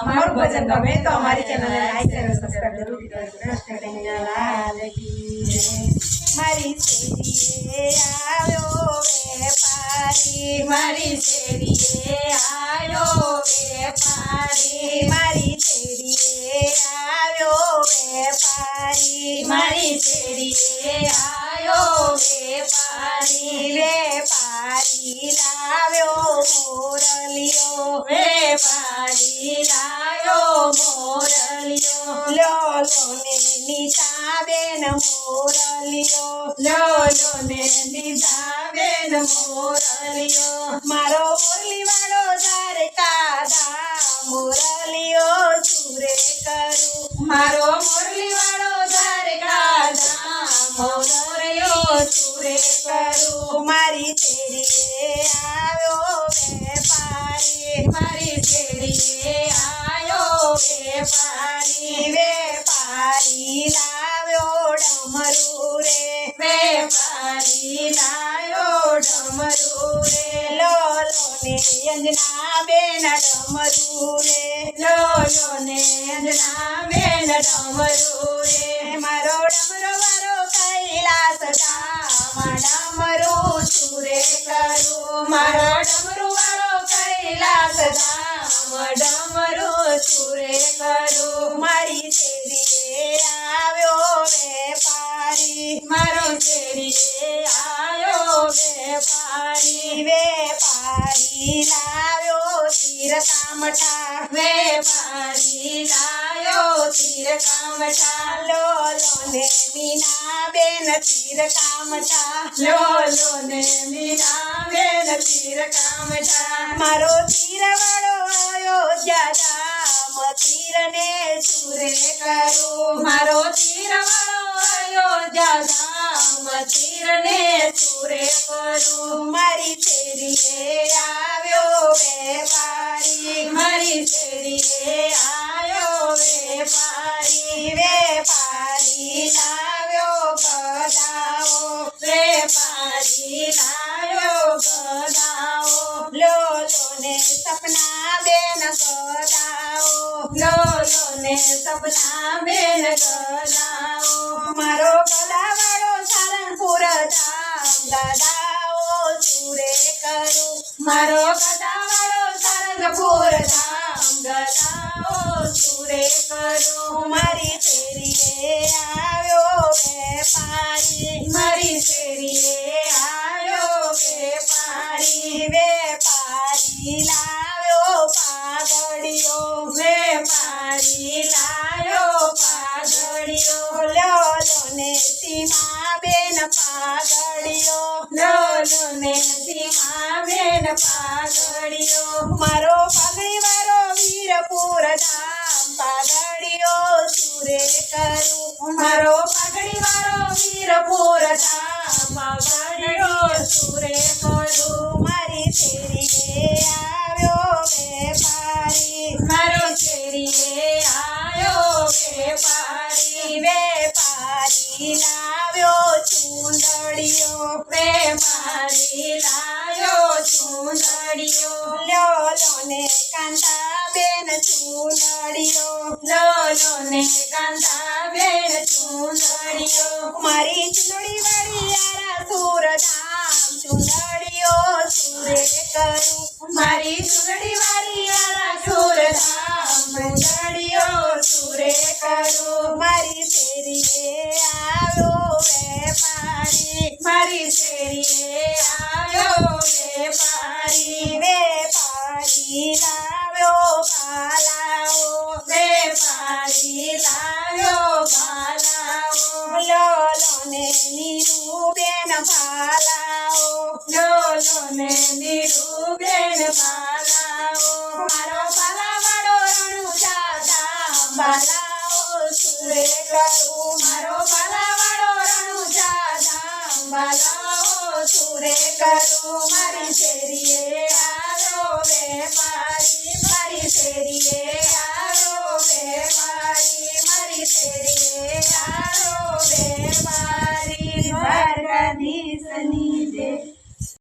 અમારું ભજન ગમે તો અમારી ચેનલને લાઈક શેર સબસ્ક્રાઇબ જરૂર મારી શેરીએ આવ્યો વેપારી મારી શેરીએ આયો વેપારી. મારી શેરીએ આવ્યો વેપારી. મારી શેરીએ આયો વેપારી. વેપારી લાવ્યો મોરલિયો મારો મુરલી વાળો ધારે કાદા મોરલિયો. સુરે કરું. મારો મોરલી વાળો ધાર ગાધા મોરલિયો સુરે કરું. મારી શેરીએ અંજના બેન ડમરુ રે લો ને અંજના બેન ડમરુ રે મારો ડમરો કૈલાસ ધામ ડમરુ સુરે કરું. મારો ડમરુ કૈલાસ ધામ ડમરુ સુરે કરું. મારી શેરીએ આવ્યો વેપારી. મારો શેરીએ આયો વેપારી. વેપારી લાવ્યો કામઠા વેપારી લાયો, તીર કામઠા લોલો ને મારો તીર વાળો આવ્યો ધામ તીર ને સુરે કરો. મારો તીર વાળો આવ્યો ધામ તીર ને સુરે કરું. મારી શેરીએ આવ્યો વેપારી મારી શેરીએ આયો વેપારી વેપારી ને સપના બેન ગદાઓ. લોલો ને સપના બેન ગદાઓ. મારો ગદાવાળો સારંગપુર ધામ ગદાઓ. સુરે કરું મારો ગદાઓ સુરે કરો, મારી ફેરીએ આવ્યો વેપારી. મારી શેરીએ આયો વેપારી વેપારી લાવ્યો પાઘડીયો વેપારી લાવ્યો પાઘડિયો લોલો ને સીમા બેન પાઘડિયો લોલો ને સીમા બેન પાઘડિયો મારો સુરે કરું મારો પાઘડી વાળો વીરપુર ધામ સુરે કરું મારી શેરીએ આવ્યો વેપારી. મારો શેરીએ આવ્યો વેપારી. વેપારી લાવ્યો ચૂંદડીયો વેપારી લાયો ચૂંદડીયો લો ને કાંતા બેન ચૂંદડીયો લોલો ને કાંતા બેન ચુંદડીઓ. મારી ચુંદડી વાળી યારા સુરધામ ચુંદડીઓ સુરે કરું. મારી ચુંદડી વાળી યારા સુરધામ ચુંદડીઓ સુરે કરું. મારી શેરીએ આવ્યો વેપારી, મારી શેરીએ પાલાઓ મારો પાલા વાળો બાલાઓ સુરે કરું. મારો પાલા વાળો રણુ સુરે કરું. મારી શેરીએ આરો વે મારી મારી શેરીએ सनी दे